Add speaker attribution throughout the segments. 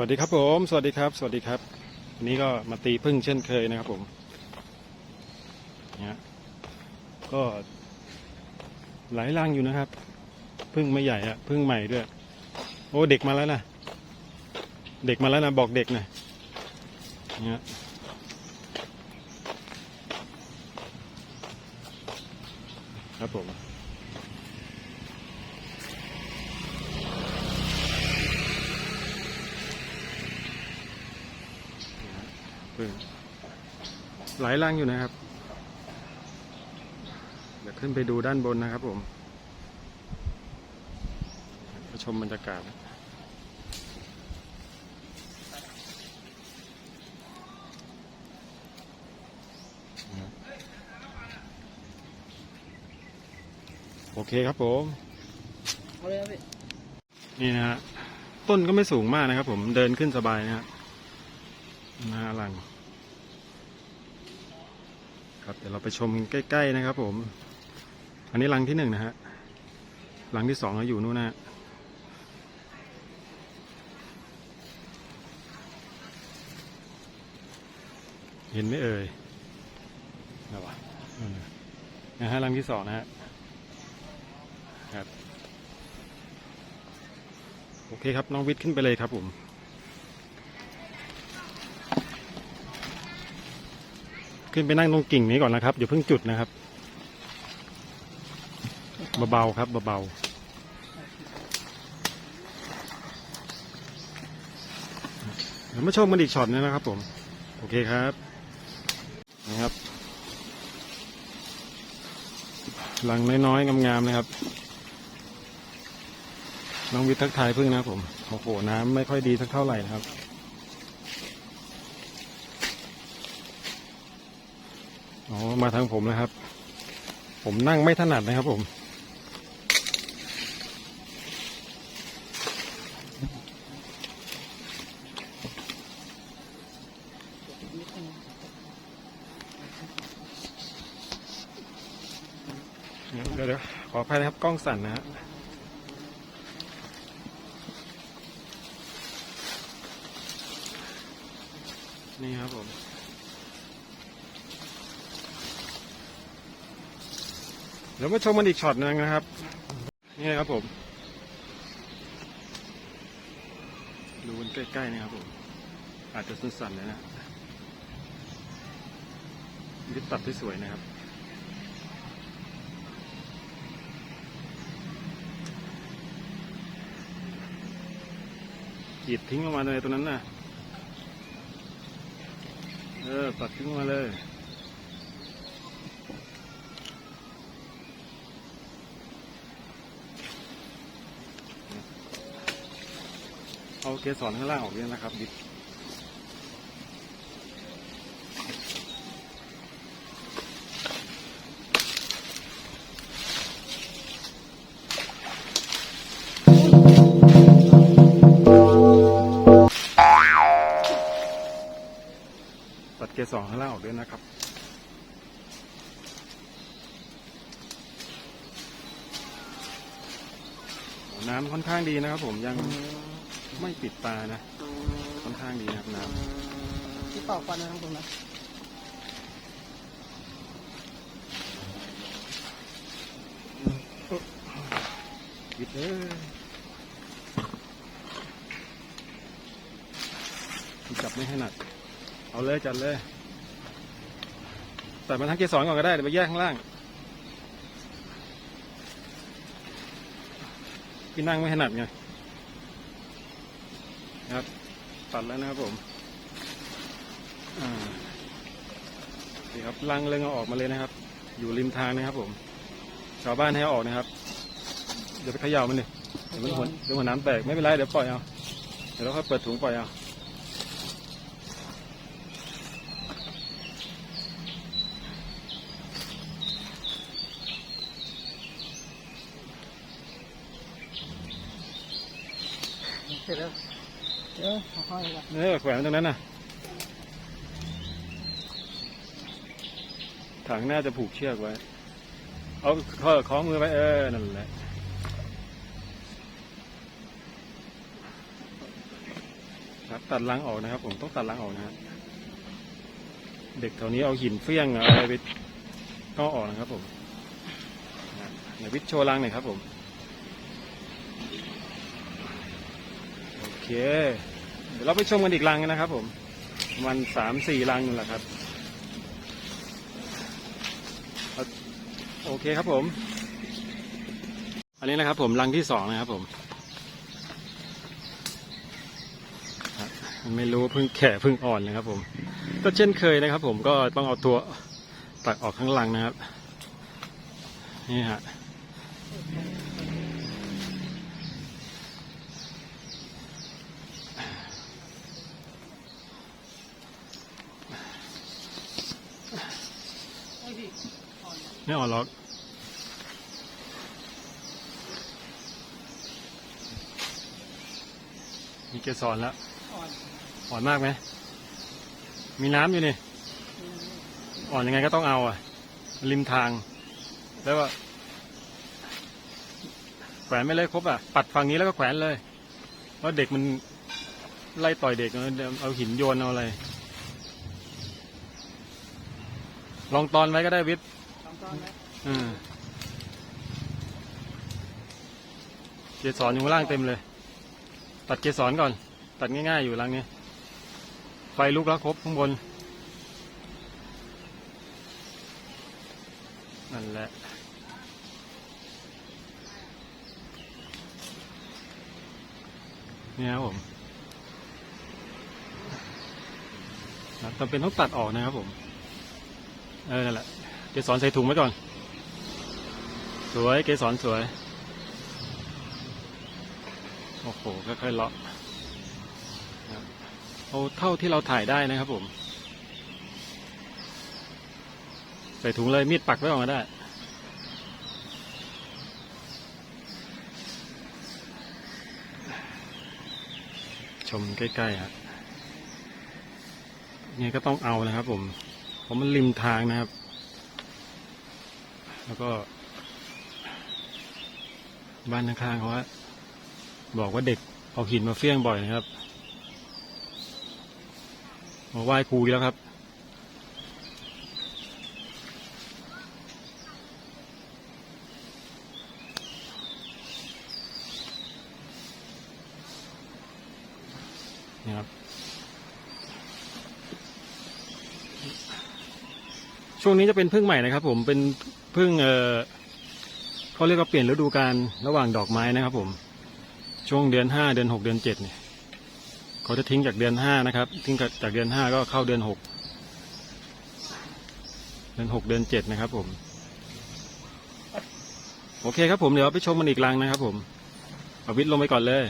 Speaker 1: วัสดีครับผม สวัสดีครับ สวัสดีครับ วันนี้ก็มาตีพึ่งเช่นเคยนะครับผมเนี่ยก็หลายรังอยู่นะครับ พึ่งไม่ใหญ่อะพึ่งใหม่ด้วย โอ้เด็กมาแล้วนะเด็กมาแล้วนะบอกเด็กหนะเนี่ยครับผม พึ่งหลายรังอยู่นะครับ เดี๋ยวขึ้นไปดูด้านบนนะครับผมไปชมบรรยากาศโอเคครับผม
Speaker 2: เอาเลยครับพี่
Speaker 1: นี่นะฮะต้นก็ไม่สูงมากนะครับผมเดินขึ้นสบายนะฮะ นะฮะหลัง ครับเดี๋ยวเราไปชมใกล้ ๆ นะครับผม อันนี้รังที่หนึ่งนะฮะรังที่สองเราอยู่นู่นนะเห็นไหมเอ่ยอะวะนั่นนะฮะรังที่สองนะฮะครับ โอเคครับ น้องวิทย์ขึ้นไปเลยครับผม ขึ้นไปนั่งตรงกิ่งนี้ก่อนนะครับอย่าเพิ่งจุดนะครับเบาๆครับเบาๆเดี๋ยวมาชมกันอีกช็อตนึงนะครับ ผม โอเคครับนะครับหลังน้อยๆงามๆนะครับ น้องวิทย์ทักทายพึ่งนะผมโอ้โหน้ำไม่ค่อยดีสักเท่าไหร่นะครับ อ๋อ มาทางผมนะครับ ผมนั่งไม่ถนัดนะครับผมเดี๋ยวเดี๋ยวขออภัยนะครับ กล้องสั่นนะฮะ นี่ครับผม เดี๋ยวมาชมมันอีกช็อตหนึงนะครับ นี่ครับผม ดูกันใกล้ๆนะครับผม อาจจะสั่นๆเลยนะวิดตัดที่สวยนะครับขีดทิ้งออกมาเลยตรงนั้นน่ะ เออตัดทิ้งมาเลย เอาเกสรข้างล่างออกด้วยนะครับดิบตัดเกสรข้างล่างออกด้วยนะครับน้ำค่อนข้างดีนะครับผมยัง ไม่ปิดตานะค่อนข้างดีนะครับน้
Speaker 2: ที่เป่าควันนะครับผมนะำ
Speaker 1: ปิดเลยจับไม่ให้หนัก เอาเลยจัดเลยตัดมาทั้งเกสรก่อนก็ได้เดี๋ยวไปแยกข้างล่างพี่นั่งไม่ถนัดไงนะ ครับ ตัดแล้วนะครับผมอ่านี่ครับลังเริงเอาออกมาเลยนะครับ อยู่ริมทางนะครับ ผม ชาวบ้านให้อออกนะครับ เดี๋ยวไปเขย่ามันดิเดี๋ยวมันหัวเดี๋ยวหัวน้ำแตกไม่เป็นไรเดี๋ยวปล่อยเอาเดี๋ยวเราค่อยเปิดถุงปล่อยเอา
Speaker 2: เสร็จแล้ว เดี๋ยวค่อยๆครับ
Speaker 1: เออแขวนไว้ตรงนั้นน่ะ ถังน่าจะผูกเชือกไว้ เอาข้อคล้องมือไว้ เออ นั่นแหละครับตัดรังออกนะครับ ผมต้องตัดรังออกนะครับเด็กแถวนี้เอาหินเฟี้ยงอะไรไปก็ออกนะครับผมนะเดี๋ยววิทย์โชว์รังหน่อยครับผมโอ เค เดี๋ยวเราไปชมกันอีกรังนะครับ ผมมันสามสี่รังนั่นแหละครับ โอเคครับผม อันนี้นะครับ ผมรังที่สองนะครับผมไม่รู้เพิ่งแก่เพิ่งอ่อนนะครับ ผม ก็เช่นเคยนะครับ ผมก็ต้องเอาตัวตัดออกข้างลังนะครับ นี่ฮะ ไม่อ่อนหรอกมีเกสรแล้ว
Speaker 2: อ่อน
Speaker 1: อ่อนมากไหมมีน้ำอยู่นี่อ่อนยังไงก็ต้องเอาอะ ริมทาง แล้วว่าแขวนไม่เลยครบอะ ปัดฝั่งนี้แล้วก็แขวนเลย เพราะเด็กมันไล่ต่อยเด็กเดี๋ยวเอาหินโยนเอาอะไร ลองตอนไว้ก็ได้วิทย์
Speaker 2: ส อืม
Speaker 1: เกสรอยู่ข้างล่างเต็มเลย ตัดเกสรก่อน ตัดง่ายๆอยู่รังนี้ ไฟลุกแล้วครบข้างบน นั่นแหละเนี่ยครับผมจำเป็นต้องตัดออกนะครับผม เออ นั่นแหละ เกสรใส่ถุงไว้ก่อน สวยเกสรสวย โอ้โหค่อยๆเลาะเอาเท่าที่เราถ่ายได้นะครับผม ใส่ถุงเลยมีดปักไว้ก่อนก็ได้ชมใกล้ๆครับเนี่ยก็ต้องเอานะครับผมเพราะมันริมทางนะครับ แล้วก็ บ้านข้างๆเขาว่าบอกว่าเด็กเอาหินมาเฟี้ยงบ่อยนะครับ มาไหว้ครูแล้วครับ นี่ครับช่วงนี้จะเป็นพึ่งใหม่นะครับผมเป็น เพึ่งเออเขาเรียกว่าเปลี่ยนฤดูกาลระหว่างดอกไม้นะครับ ผม ช่วงเดือนห้าเดือนหกเดือนเจ็ดเนี่ยเขาจะทิ้งจากเดือนห้านะครับ ทิ้งจากเดือนห้าก็เข้าเดือนหกเดือนหกเดือนเจ็ดนะครับ ผม โอเคครับผมเดี๋ยวไปชมมันอีกรังนะครับ ผมเอาวิทย์ลงไปก่อนเลย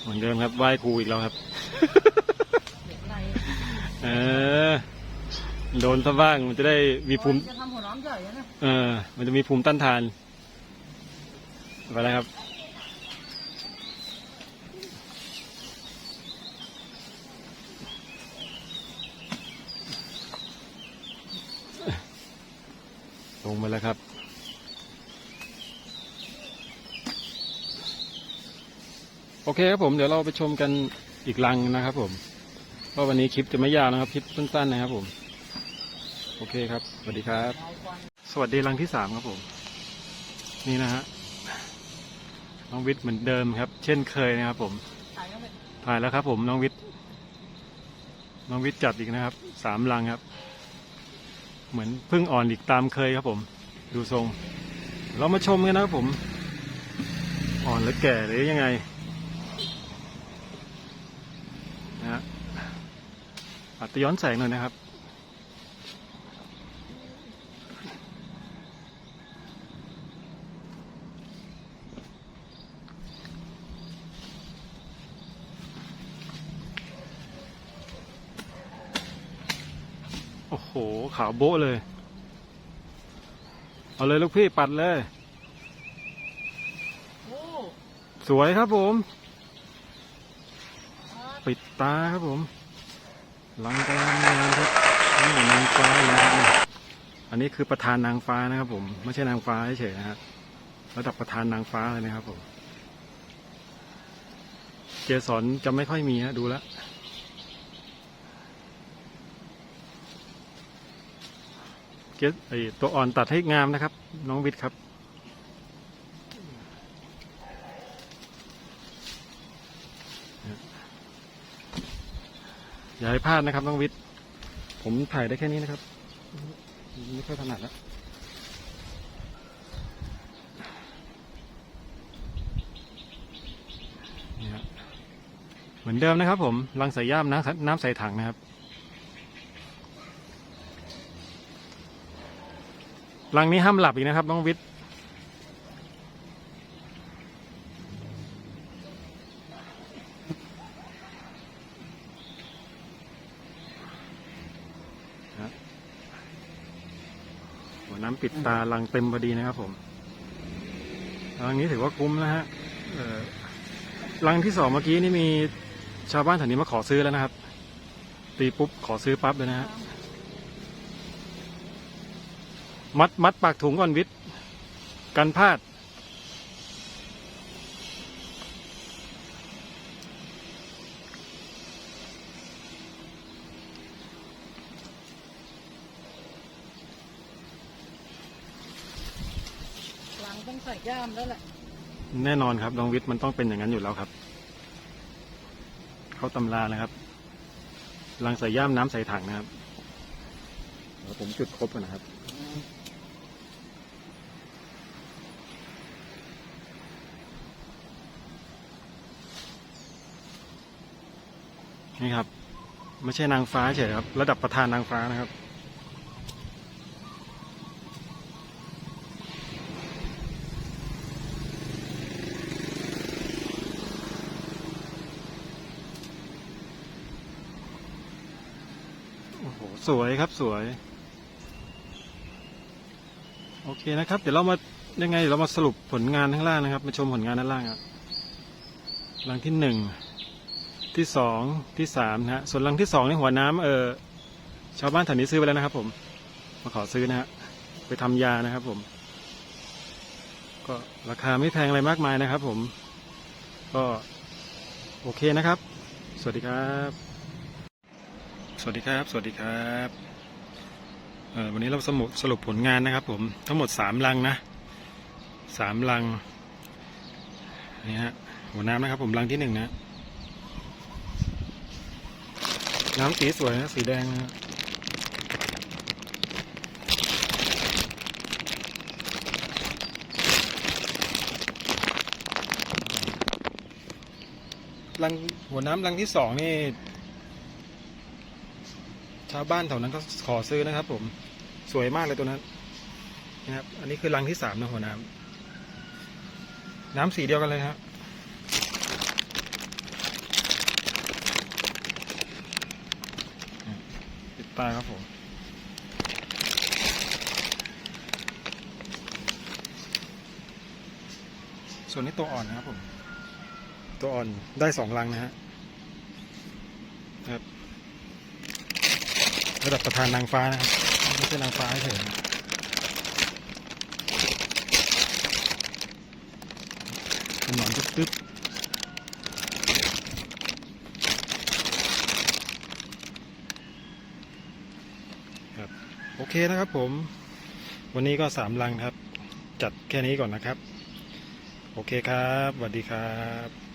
Speaker 1: เหมือนเดิมครับไหว้ครูอีกแล้วครับ
Speaker 2: เอ
Speaker 1: อ โดนซะบ้างมันจะได้มีภูมิ
Speaker 2: จะทำหัวน้ำใหญ่นะ
Speaker 1: เออ มันจะมีภูมิต้านทาน ไปแล้วครับ ลงมาแล้วครับโอเคครับผมเดี๋ยวเราไปชมกันอีกรังนะครับผม เพราะวันนี้คลิปจะไม่ยาวนะครับ คลิปสั้นๆนะครับผม โอเคครับ สวัสดีครับ สวัสดีรังที่สามครับผม นี่นะฮะ น้องวิทย์เหมือนเดิมครับ เช่นเคยนะครับ ผม
Speaker 2: ถ่าย
Speaker 1: แล้วครับ ผมน้องวิทย์ น้องวิทย์จัดอีกนะครับ สามรังครับ เหมือนพึ่งอ่อนอีกตามเคยครับผม ดูทรง เรามาชมกันนะครับผม อ่อนหรือแก่หรือยังไงนะฮะ อาจจะย้อนแสงหน่อยนะครับ โอ้โห ขาวโบ๊ะเลย เอาเลยลูกพี่ปัดเลย
Speaker 2: โอ้
Speaker 1: สวยครับผม ปิดตาครับผม ลังกำลังงานครับนี่นางฟ้านะครับอันนี้คือประธานนางฟ้านะครับ ผม ไม่ใช่นางฟ้าเฉยๆนะครับระดับประธานนางฟ้าเลยนะครับผม เกสรจะไม่ค่อยมีฮะดูแล้วเกสไอตัวอ่อนตัดให้งามนะครับ น้องวิทย์ครับ อย่าให้พลาดนะครับน้องวิทย์ผมถ่ายได้แค่นี้นะครับ ไม่ค่อยถนัดแล้วนี่ครับเหมือนเดิมนะครับผมรังใส่ย่ามน้ำน้ำใส่ถังนะครับ รังนี้ห้ามหลับอีกนะครับน้องวิทย์ หัวน้ำปิด ตารังเต็มพอดีนะครับผมรังนี้ถือว่าคุ้มนะฮะลังที่สองเมื่อกี้นี่มีชาวบ้านแถวนี้มาขอซื้อแล้วนะครับ ตีปุ๊บขอซื้อปั๊บเลยนะฮะมัดมัดปากถุงก่อนวิทย์กันพลาด
Speaker 2: หลัง ต้องใส่ย่ามแล้วแหละ
Speaker 1: แน่นอนครับน้องวิทย์มันต้องเป็นอย่างนั้นอยู่แล้วครับ เข้าตำรานะครับรังใส่ย่ามน้ำใส่ถังนะครับเดี๋ยวผมจุดครบก่อนนะครับ นี่ครับ ไม่ใช่นางฟ้าเฉยครับ ระดับประธานนางฟ้านะครับ โหสวยครับสวย โอเคนะครับ เดี๋ยวเรามายังไงเดี๋ยวเรามาสรุปผลงานข้างล่างนะครับ มาชมผลงานด้านล่างครับรังที่หนึ่งที่สองที่สามนะฮะส่วนรังที่สองในหัวน้ำเออชาวบ้านแถวนี้ซื้อไปแล้วนะครับ ผมมาขอซื้อนะฮะไปทำยานะครับ ผม ก็ราคาไม่แพงอะไรมากมายนะครับ ผม ก็โอเคนะครับ สวัสดีครับ วัสดีครับ สวัสดีครับวันนี้เราสมุสรุปผลงานนะครับ ผมทั้งหมดสามลังนะสามลังนี่ฮะหัวน้ำนะครับ ผมลังที่หนึ่งนะน้ำสีสวยนะสีแดงนะลังหัวน้ำลังที่สองนี่าวบ้านแถวนั้นก็ขอซื้อนะครับ ผมสวยมากเลยตัวนั้นนะครับ อันนี้คือรังที่สามนะหัวน้ำน้ำสีเดียวกันเลยครับปิดตาครับผมส่วนนี้ตัวอ่อนนะครับผม ตัวอ่อนได้สองรังนะฮะครับ ระดับประธานนางฟ้านะครับไม่ใช่นางฟ้าเฉยเป็นหนอนตึ๊บครับโอเคนะครับผม วันนี้ก็สามลังครับ จัดแค่นี้ก่อนนะครับ โอเคครับสวัสดีครับ